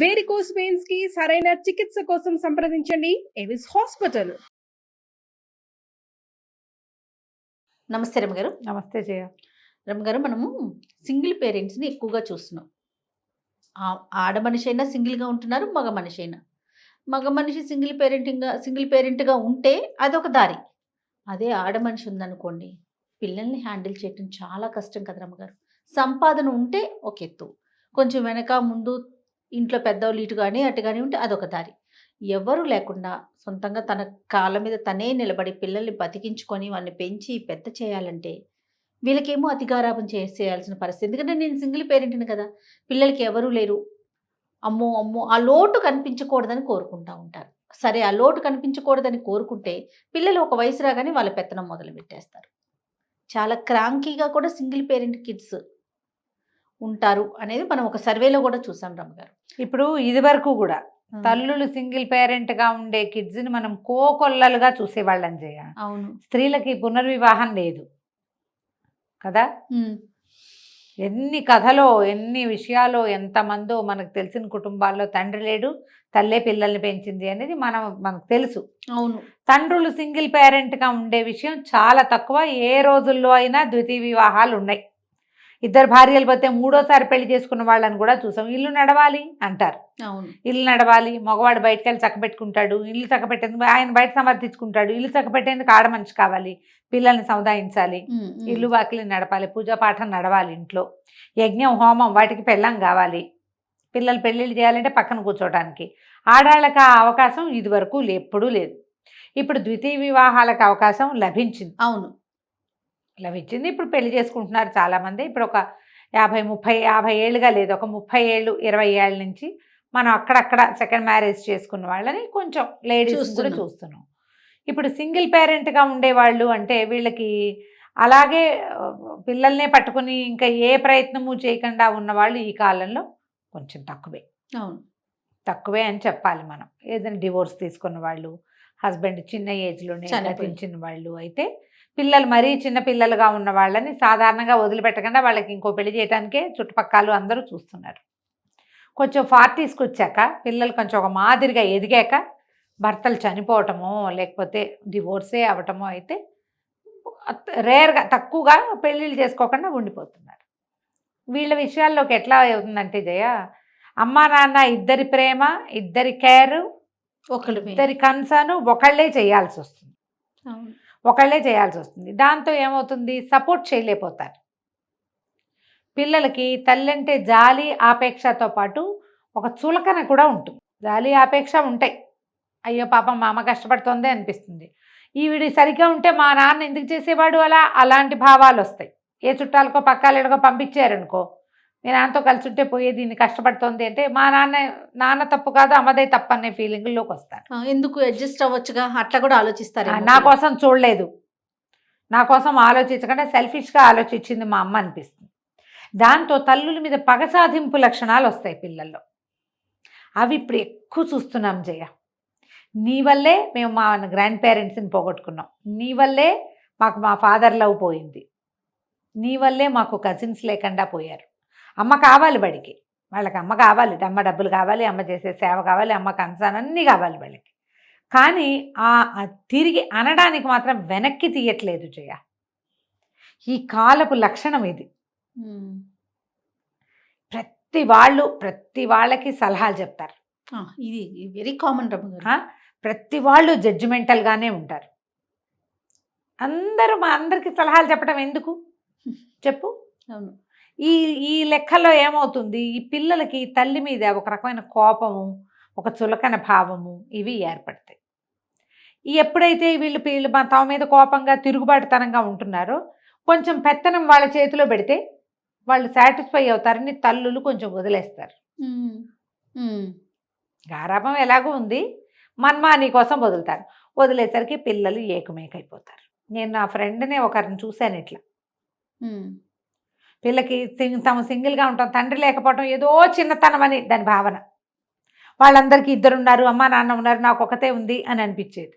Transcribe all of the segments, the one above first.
Varicose వెయిన్స్కి సరైన చికిత్స కోసం సంప్రదించండి. ఎవిస్ హాస్పిటల్ నమస్తే రమ్మ గారు నమస్తే జయ. రమ్మ గారు మనము సింగిల్ పేరెంట్స్ని ఎక్కువగా చూస్తున్నాం. ఆ- ఆడ మనిషి అయినా సింగిల్గా ఉంటున్నారు మగ మనిషి అయినా. మగ మనిషి సింగిల్ పేరెంటింగ్గా సింగిల్ పేరెంట్గా ఉంటే అదొక దారి. అదే ఆడ మనిషి ఉందనుకోండి పిల్లల్ని హ్యాండిల్ చేయటం చాలా కష్టం కదా రమ్మగారు సంపాదన ఉంటే ఒక ఎత్తు. కొంచెం వెనక ముందు ఇంట్లో పెద్దవాళ్ళు ఇటు కానీ అటు కానీ ఉంటే అదొక దారి. ఎవరు లేకుండా సొంతంగా తన కాళ్ళ మీద తనే నిలబడి పిల్లల్ని బతికించుకొని వాళ్ళని పెంచి పెద్ద చేయాలంటే వీళ్ళకేమో అతిగారాపం చేసేయాల్సిన పరిస్థితి. ఎందుకంటే నేను సింగిల్ పేరెంట్ని కదా పిల్లలకి ఎవరూ లేరు. అమ్మో అమ్మో ఆ లోటు కనిపించకూడదని కోరుకుంటా ఉంటారు. సరే ఆ లోటు కనిపించకూడదని కోరుకుంటే పిల్లలు ఒక వయసు రాగానే వాళ్ళ పెత్తనం మొదలు పెట్టేస్తారు చాలా క్రాంకీగా కూడా సింగిల్ పేరెంట్ కిడ్స్ ఉంటారు అనేది మనం ఒక సర్వేలో కూడా చూసాం రమ్మగారు ఇప్పుడు ఇది వరకు కూడా తల్లులు సింగిల్ పేరెంట్గా ఉండే కిడ్స్ని మనం కోకొల్లలుగా చూసేవాళ్ళం జయ. అవును. స్త్రీలకి పునర్వివాహం లేదు. కదా? ఎన్ని కథలో ఎన్ని విషయాలు ఎంతమందో మనకు తెలిసిన కుటుంబాల్లో తండ్రి లేడు తల్లే పిల్లల్ని పెంచింది అనేది మనం మనకు తెలుసు. అవును. తండ్రులు సింగిల్ పేరెంట్గా ఉండే విషయం చాలా తక్కువ. ఏ రోజుల్లో అయినా ద్వితీయ వివాహాలు ఉన్నాయి. ఇద్దరు భార్యలు పోతే మూడోసారి పెళ్ళి చేసుకున్న వాళ్ళని కూడా చూసాం. ఇల్లు నడవాలి అంటారు. ఇల్లు నడవాలి మగవాడు బయటకు వెళ్ళి చక్కబెట్టుకుంటాడు ఇల్లు చక్కబెట్టేందుకు ఆయన బయట సమర్థించుకుంటాడు ఇల్లు చక్కబెట్టేందుకు ఆడ మనిషి కావాలి పిల్లల్ని సముదాయించాలి. ఇల్లు వాకిలి నడపాలి పూజా పాఠం నడవాలి ఇంట్లో యజ్ఞం హోమం వాటికి పెళ్ళం కావాలి. పిల్లలు పెళ్ళిళ్ళు చేయాలంటే పక్కన కూర్చోవడానికి ఆడాళ్ళకి ఆ అవకాశం ఇది వరకు ఎప్పుడూ లేదు. ఇప్పుడు ద్వితీయ వివాహాలకు అవకాశం లభించింది. అవును. లభించింది ఇప్పుడు పెళ్ళి చేసుకుంటున్నారు చాలామంది. ఇప్పుడు ఒక యాభై ముప్పై యాభై ఏళ్ళుగా లేదు. ఒక ముప్పై ఏళ్ళు ఇరవై ఏళ్ళ నుంచి మనం అక్కడక్కడ సెకండ్ మ్యారేజ్ చేసుకున్న వాళ్ళని కొంచెం లేడీస్ కూడా చూస్తున్నాం. ఇప్పుడు సింగిల్ పేరెంట్గా ఉండేవాళ్ళు అంటే వీళ్ళకి అలాగే పిల్లల్నే పట్టుకుని ఇంకా ఏ ప్రయత్నము చేయకుండా ఉన్నవాళ్ళు ఈ కాలంలో కొంచెం తక్కువే. అవును. తక్కువే అని చెప్పాలి మనం. ఏదైనా డివోర్స్ తీసుకున్న వాళ్ళు హస్బెండ్ చిన్న ఏజ్లోనే. గతించిన వాళ్ళు అయితే పిల్లలు మరీ చిన్న పిల్లలుగా ఉన్న వాళ్ళని సాధారణంగా వదిలిపెట్టకుండా వాళ్ళకి ఇంకో పెళ్ళి చేయడానికే చుట్టుపక్కల అందరూ చూస్తున్నారు. కొంచెం ఫార్టీస్కి వచ్చాక పిల్లలు కొంచెం ఒక మాదిరిగా ఎదిగాక భర్తలు చనిపోవటమో లేకపోతే డివోర్సే అవ్వటమో అయితే రేర్గా తక్కువగా పెళ్ళిళ్ళు చేసుకోకుండా ఉండిపోతున్నారు. వీళ్ళ విషయాల్లోకి ఎట్లా అవుతుందంటే జయ అమ్మా నాన్న ఇద్దరి ప్రేమ ఇద్దరి కేర్ ఒకళ్ళు ఇద్దరి కన్సర్న్ ఒకళ్ళే చేయాల్సి వస్తుంది. ఒకళ్ళే చేయాల్సి వస్తుంది. దాంతో ఏమవుతుంది? సపోర్ట్ చేయలేకపోతారు. పిల్లలకి తల్లంటే జాలి ఆపేక్షతో పాటు ఒక చులకన కూడా ఉంటుంది. జాలి ఆపేక్ష ఉంటాయి. అయ్యో పాపం మా అమ్మ కష్టపడుతోంది అనిపిస్తుంది. ఈవిడి సరిగ్గా ఉంటే మా నాన్న ఎందుకు చేసేవాడు అలా? అలాంటి భావాలు వస్తాయి. ఏ చుట్టాలకో పక్కాలేడకో పంపించారనుకో మీ నాన్నతో కలిసి ఉంటే పోయేది దీన్ని కష్టపడుతోంది అంటే మా నాన్న నాన్న తప్పు కాదు అమ్మదే తప్పు అనే ఫీలింగ్లోకి వస్తారు. ఎందుకు అడ్జస్ట్ అవ్వచ్చుగా? అట్లా కూడా ఆలోచిస్తారు నా కోసం చూడలేదు. నా కోసం ఆలోచించకుండా సెల్ఫిష్గా ఆలోచించింది మా అమ్మ అనిపిస్తుంది. దాంతో తల్లుల మీద పగ సాధింపు లక్షణాలు వస్తాయి పిల్లల్లో. అవి ఇప్పుడు ఎక్కువ చూస్తున్నాం జయ. నీ వల్లే మేము మా గ్రాండ్ పేరెంట్స్ని పోగొట్టుకున్నాం. నీ వల్లే మాకు మా ఫాదర్ లవ్ పోయింది. నీ వల్లే మాకు కజిన్స్ లేకుండా పోయారు. అమ్మ కావాలి బడికి. వాళ్ళకి అమ్మ కావాలి అమ్మ డబ్బులు కావాలి అమ్మ చేసే సేవ కావాలి అమ్మ కన్సర్న్ అన్నీ కావాలి వాళ్ళకి. కానీ ఆ తిరిగి అనడానికి మాత్రం వెనక్కి తీయట్లేదు జయ. ఈ కాలపు లక్షణం ఇది. ప్రతి వాళ్ళు ప్రతి వాళ్ళకి సలహాలు చెప్తారు. ఇది వెరీ కామన్ రమ్మ? ప్రతి వాళ్ళు జడ్జిమెంటల్గానే ఉంటారు. అందరూ మా అందరికీ సలహాలు చెప్పడం ఎందుకు? చెప్పు. అవును. ఈ ఈ లెక్కలో ఏమవుతుంది? ఈ పిల్లలకి తల్లి మీద ఒక రకమైన కోపము ఒక చులకన భావము ఇవి ఏర్పడతాయి. ఈ ఎప్పుడైతే వీళ్ళు వీళ్ళు మా తమ మీద కోపంగా తిరుగుబాటుతనంగా ఉంటున్నారో కొంచెం పెత్తనం వాళ్ళ చేతిలో పెడితే వాళ్ళు సాటిస్ఫై అవుతారని తల్లులు కొంచెం వదిలేస్తారు. గారాభం ఎలాగో ఉంది. మన్మాని కోసం వదులుతారు. వదిలేసరికి పిల్లలు ఏకమేకైపోతారు. నేను నా ఫ్రెండ్నే ఒకరిని చూశాను ఇట్లా. వీళ్ళకి పిల్లకి సింగ్ తమ సింగిల్గా ఉంటాం తండ్రి లేకపోవడం ఏదో చిన్నతనం అని దాని భావన. వాళ్ళందరికీ ఇద్దరు ఉన్నారు అమ్మ నాన్న ఉన్నారు నాకు ఒకతే ఉంది అని అనిపించేది.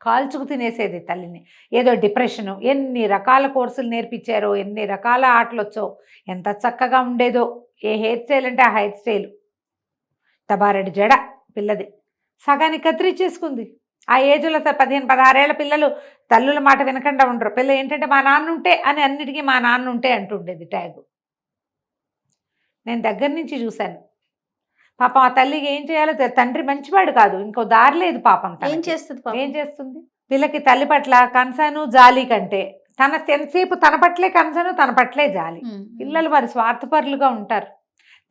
కాల్చుకు తినేసేది తల్లిని. ఏదో డిప్రెషను ఎన్ని రకాల కోర్సులు నేర్పించారో ఎన్ని రకాల ఆటలు వచ్చో ఎంత చక్కగా ఉండేదో ఏ హెయిర్ స్టైల్ అంటే ఆ హెయిర్ స్టైల్. తబారెడ్డి జడ పిల్లది. సగానికి కత్తిరించేసుకుంది ఆ ఏజ్లో పదిహేను పదహారేళ్ళ పిల్లలు తల్లుల మాట వినకుండా ఉండరు. పిల్ల ఏంటంటే మా నాన్న ఉంటే అని అన్నిటికీ మా నాన్న ఉంటే అంటుండేది ట్యాగ్. నేను దగ్గర నుంచి చూశాను. పాపం ఆ తల్లికి ఏం చేయాలో తండ్రి మంచివాడు కాదు. ఇంకో దారి లేదు పాపం ఏం. చేస్తుంది పాపం? ఏం చేస్తుంది? పిల్లకి తల్లి పట్ల కన్సను జాలి కంటే తన ఎంతసేపు తన పట్లే కన్సను తన పట్లే జాలి. పిల్లలు మరి స్వార్థపరులుగా ఉంటారు.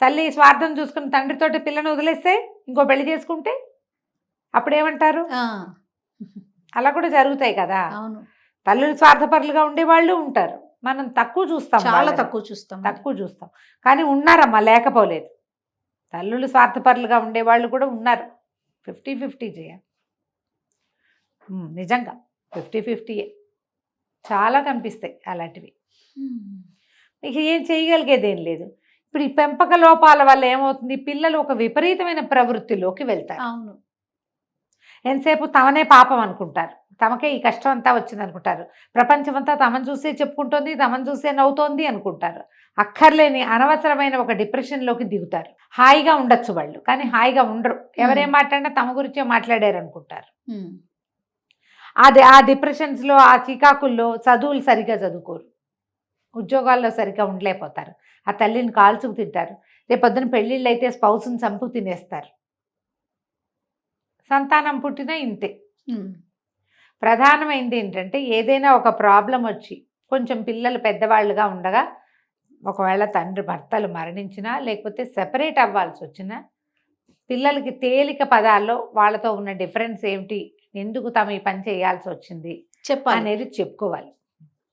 తల్లి స్వార్థం చూసుకుని తండ్రితోటి పిల్లని వదిలేస్తే ఇంకో పెళ్ళి చేసుకుంటే అప్పుడేమంటారు? అలా కూడా జరుగుతాయి కదా. అవును. తల్లులు స్వార్థపరులుగా ఉండేవాళ్ళు ఉంటారు. మనం తక్కువ చూస్తాం చాలా. తక్కువ చూస్తాం. తక్కువ చూస్తాం. కానీ ఉన్నారమ్మా లేకపోలేదు. తల్లులు స్వార్థపరులుగా ఉండేవాళ్ళు కూడా ఉన్నారు. ఫిఫ్టీ ఫిఫ్టీ చేయ నిజంగా ఫిఫ్టీ ఫిఫ్టీయే చాలా కనిపిస్తాయి అలాంటివి. ఇక ఏం చేయగలిగేది ఏం లేదు. ఇప్పుడు ఈ పెంపక లోపాల వల్ల ఏమవుతుంది? పిల్లలు ఒక విపరీతమైన ప్రవృత్తిలోకి వెళ్తారు. అవును. ఎంతసేపు తమనే పాపం అనుకుంటారు. తమకే ఈ కష్టం అంతా వచ్చింది అనుకుంటారు ప్రపంచం అంతా తమను చూసే చెప్పుకుంటోంది తమను చూసే నవ్వుతోంది అనుకుంటారు. అక్కర్లేని అనవసరమైన ఒక డిప్రెషన్లోకి దిగుతారు. హాయిగా ఉండొచ్చు వాళ్ళు కానీ హాయిగా ఉండరు. ఎవరేం మాట్లాడినా తమ గురించే మాట్లాడారు అనుకుంటారు. అది ఆ డిప్రెషన్స్లో ఆ చికాకుల్లో చదువులు సరిగ్గా చదువుకోరు. ఉద్యోగాల్లో సరిగ్గా ఉండలేకపోతారు. ఆ తల్లిని కాల్చుకు తింటారు. రేపొద్దున పెళ్ళిళ్ళు అయితే స్పౌస్ని చంపు తినేస్తారు. సంతానం పుట్టినా ఇంతే. ప్రధానమైనది ఏంటంటే ఏదైనా ఒక ప్రాబ్లం వచ్చి కొంచెం పిల్లలు పెద్దవాళ్ళుగా ఉండగా ఒకవేళ తండ్రి భర్తలు మరణించినా లేకపోతే సెపరేట్ అవ్వాల్సి వచ్చినా పిల్లలకి తేలిక పదాల్లో వాళ్ళతో ఉన్న డిఫరెన్స్ ఏమిటి ఎందుకు తమ ఈ పని చేయాల్సి వచ్చింది చెప్పాలి. అనేది చెప్పుకోవాలి.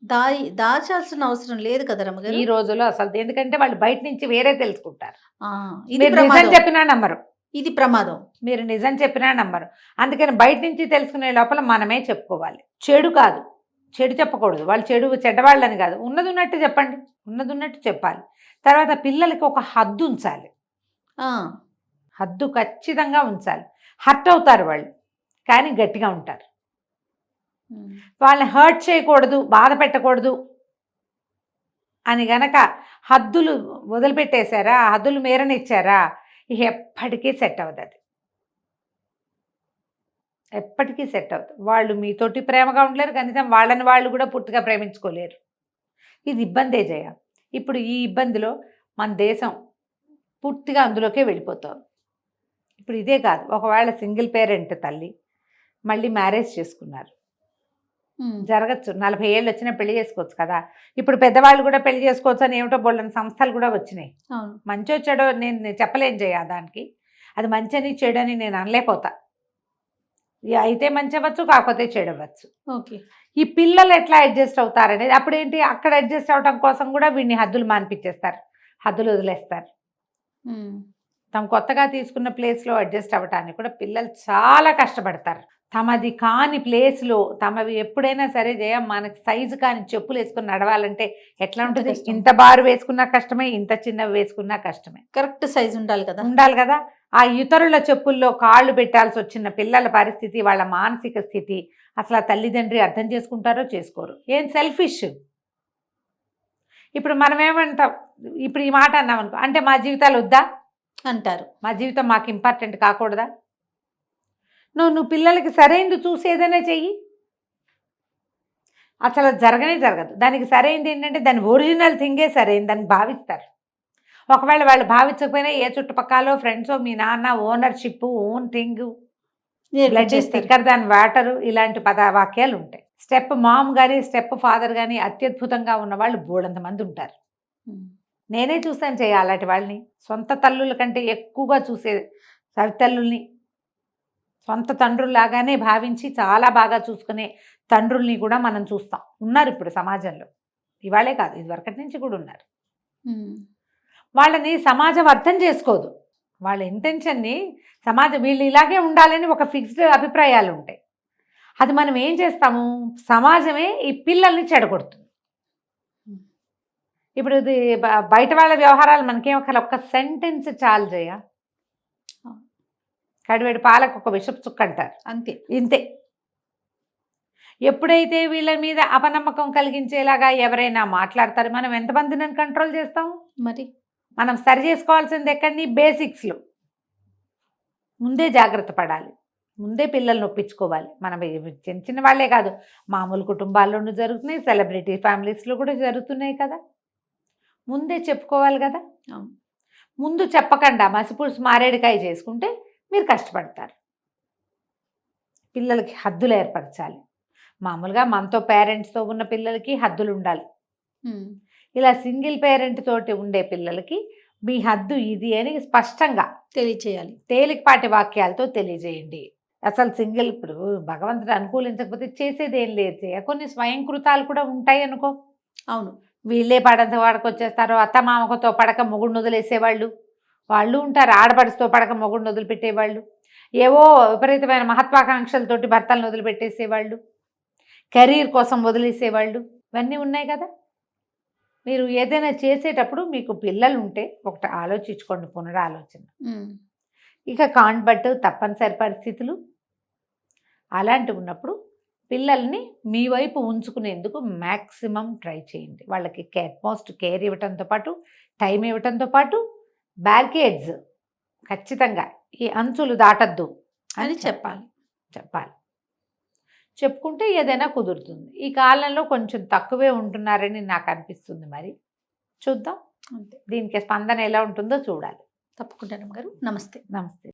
దాయి దాచాల్సిన అవసరం లేదు కదా రమ్మగారు ఈ రోజులో అసలు ఎందుకంటే వాళ్ళు బయట నుంచి వేరే తెలుసుకుంటారు. చెప్పినా నమ్మరు. ఇది ప్రమాదం. మీరు నిజం చెప్పినా నమ్మరు. అందుకని బయట నుంచి తెలుసుకునే లోపల మనమే చెప్పుకోవాలి. చెడు కాదు. చెడు చెప్పకూడదు. వాళ్ళు చెడు చెడ్డవాళ్ళని కాదు. ఉన్నది ఉన్నట్టు చెప్పండి. ఉన్నది ఉన్నట్టు చెప్పాలి. తర్వాత పిల్లలకి ఒక హద్దు ఉంచాలి. హద్దు ఖచ్చితంగా ఉంచాలి. హర్ట్ అవుతారు వాళ్ళు. కానీ గట్టిగా ఉంటారు. వాళ్ళని హర్ట్ చేయకూడదు బాధ పెట్టకూడదు అని గనక హద్దులు వదిలిపెట్టేశారా? హద్దులు మేరనిచ్చారా? ఇక ఎప్పటికీ సెట్ అవ్వదు అది. ఎప్పటికీ సెట్ అవ్వదు. వాళ్ళు మీతోటి ప్రేమగా ఉండలేరు కనీసం వాళ్ళని వాళ్ళు కూడా పూర్తిగా ప్రేమించుకోలేరు. ఇది ఇబ్బందే జయ. ఇప్పుడు ఈ ఇబ్బందిలో మన దేశం పూర్తిగా అందులోకే వెళ్ళిపోతుంది ఇప్పుడు ఇదే కాదు ఒకవేళ సింగిల్ పేరెంట్ తల్లి మళ్ళీ మ్యారేజ్ చేసుకున్నారు. జరగచ్చు. నలభై ఏళ్ళు వచ్చినా పెళ్ళి చేసుకోవచ్చు కదా. ఇప్పుడు పెద్దవాళ్ళు కూడా పెళ్ళి చేసుకోవచ్చు అని ఏమిటో బోళ్ళని సంస్థలు కూడా వచ్చినాయి. మంచో చెడో నేను చెప్పలేను చేయ దానికి. అది మంచని చెడని నేను అనలేకపోతా. అయితే మంచి అవ్వచ్చు కాకపోతే చెడవచ్చు ఓకే. ఈ పిల్లలు ఎట్లా అడ్జస్ట్ అవుతారనేది అప్పుడేంటి అక్కడ అడ్జస్ట్ అవటం కోసం కూడా వీడిని హద్దులు మానిపించేస్తారు హద్దులు వదిలేస్తారు. తమ కొత్తగా తీసుకున్న ప్లేస్లో అడ్జస్ట్ అవ్వటానికి కూడా పిల్లలు చాలా కష్టపడతారు. తమది కాని ప్లేస్లో తమవి ఎప్పుడైనా సరే జయ మనకి సైజు కాని చెప్పులు వేసుకుని నడవాలంటే ఎట్లా ఉంటుంది. ఇంత బారు వేసుకున్నా కష్టమే ఇంత చిన్నవి వేసుకున్నా కష్టమే. కరెక్ట్ సైజ్ ఉండాలి కదా? ఉండాలి కదా? ఆ ఇతరుల చెప్పుల్లో కాళ్ళు పెట్టాల్సి వచ్చిన పిల్లల పరిస్థితి వాళ్ళ మానసిక స్థితి అసలు ఆ తల్లిదండ్రి అర్థం చేసుకుంటారో చేసుకోరు. ఏం సెల్ఫిష్? ఇప్పుడు మనం ఏమంటాం? ఇప్పుడు ఈ మాట అన్నాం అనుకో అంటే మా జీవితాలు వద్దా? అంటారు. మా జీవితం మాకు ఇంపార్టెంట్ కాకూడదా? నువ్వు నువ్వు పిల్లలకి సరైనది చూసి ఏదైనా చెయ్యి. అసలు జరగనే జరగదు. దానికి సరైనది ఏంటంటే దాని ఒరిజినల్ థింగే సరైనది దాన్ని భావిస్తారు. ఒకవేళ వాళ్ళు భావించకపోయినా ఏ చుట్టుపక్కల ఫ్రెండ్స్ మీ నాన్న ownership own thing blood sticker దాని వాటరు ఇలాంటి పద వాక్యాలు ఉంటాయి. స్టెప్ మామ్ కానీ స్టెప్ ఫాదర్ కానీ అత్యద్భుతంగా ఉన్న వాళ్ళు బోడంత మంది ఉంటారు. నేనే చూశాను చేయ అలాంటి వాళ్ళని. సొంత తల్లుల కంటే ఎక్కువగా చూసే సవితల్లుల్ని సొంత తండ్రుల్లాగానే భావించి చాలా బాగా చూసుకునే తండ్రుల్ని కూడా మనం చూస్తాం. ఉన్నారు ఇప్పుడు సమాజంలో. ఇవాళే కాదు ఇది వరకటి నుంచి కూడా ఉన్నారు. వాళ్ళని సమాజం అర్థం చేసుకోదు. వాళ్ళ ఇంటెన్షన్ని సమాజం వీళ్ళు ఇలాగే ఉండాలని ఒక ఫిక్స్డ్ అభిప్రాయాలు ఉంటాయి. అది మనం ఏం చేస్తాము? సమాజమే ఈ పిల్లల్ని చెడగొడుతుంది. ఇప్పుడు ఇది బయట వాళ్ళ వ్యవహారాలు మనకేం ఒక సెంటెన్స్ చాలు చేయ కడివేడి పాలకు ఒక విషపు చుక్క అంటారు. అంతే. ఇంతే. ఎప్పుడైతే వీళ్ళ మీద అపనమ్మకం కలిగించేలాగా ఎవరైనా మాట్లాడతారు మనం ఎంతమందిని కంట్రోల్ చేస్తాం? మరి? మనం సరి చేసుకోవాల్సింది ఎక్కడి బేసిక్స్లో. ముందే జాగ్రత్త పడాలి. ముందే పిల్లల్ని ఒప్పించుకోవాలి. మనం చిన్న చిన్న వాళ్ళే కాదు. మామూలు కుటుంబాల్లోనూ జరుగుతున్నాయి సెలబ్రిటీ ఫ్యామిలీస్లో కూడా జరుగుతున్నాయి కదా. ముందే చెప్పుకోవాలి కదా. ముందు చెప్పకుండా మసిపులుసు మారేడుకాయ చేసుకుంటే మీరు కష్టపడతారు. పిల్లలకి హద్దులు ఏర్పరచాలి. మామూలుగా మనతో పేరెంట్స్తో ఉన్న పిల్లలకి హద్దులు ఉండాలి. ఇలా సింగిల్ పేరెంట్ తోటి ఉండే పిల్లలకి మీ హద్దు ఇది అని స్పష్టంగా తెలియచేయాలి. తేలికపాటి వాక్యాలతో తెలియజేయండి. అసలు సింగిల్ ఇప్పుడు భగవంతుడు అనుకూలించకపోతే చేసేది ఏం లేదు. కొన్ని స్వయంకృతాలు కూడా ఉంటాయి అనుకో. అవును. వీళ్ళే పడంత వాడకు వచ్చేస్తారు అత్త మామకతో పడక మొగుడు వదిలేసేవాళ్ళు. వాళ్ళు ఉంటారు ఆడపడుచుతో పడక మొగుడు వదిలిపెట్టేవాళ్ళు. ఏవో విపరీతమైన మహత్వాకాంక్షలతోటి భర్తలను వదిలిపెట్టేసేవాళ్ళు. కెరీర్ కోసం వదిలేసేవాళ్ళు. ఇవన్నీ ఉన్నాయి కదా? మీరు ఏదైనా చేసేటప్పుడు మీకు పిల్లలు ఉంటే ఒకటి ఆలోచించుకోండి పునరాలోచన. ఇక కాన్బట్ తప్పనిసరి పరిస్థితులు. అలాంటివి ఉన్నప్పుడు పిల్లల్ని మీ వైపు ఉంచుకునేందుకు మ్యాక్సిమం ట్రై చేయండి. వాళ్ళకి కేర్ మోస్ట్ కేర్ ఇవ్వటంతో పాటు టైం ఇవ్వటంతో పాటు బ్యారికేడ్స్ ఖచ్చితంగా ఈ అంచులు దాటద్దు అని చెప్పాలి. చెప్పాలి. చెప్పుకుంటే ఏదైనా కుదురుతుంది. ఈ కాలంలో కొంచెం తక్కువే ఉంటున్నారని నాకు అనిపిస్తుంది మరి. చూద్దాం. అంతే. దీనికి స్పందన ఎలా ఉంటుందో చూడాలి. తప్పకుండా గారు. నమస్తే. నమస్తే.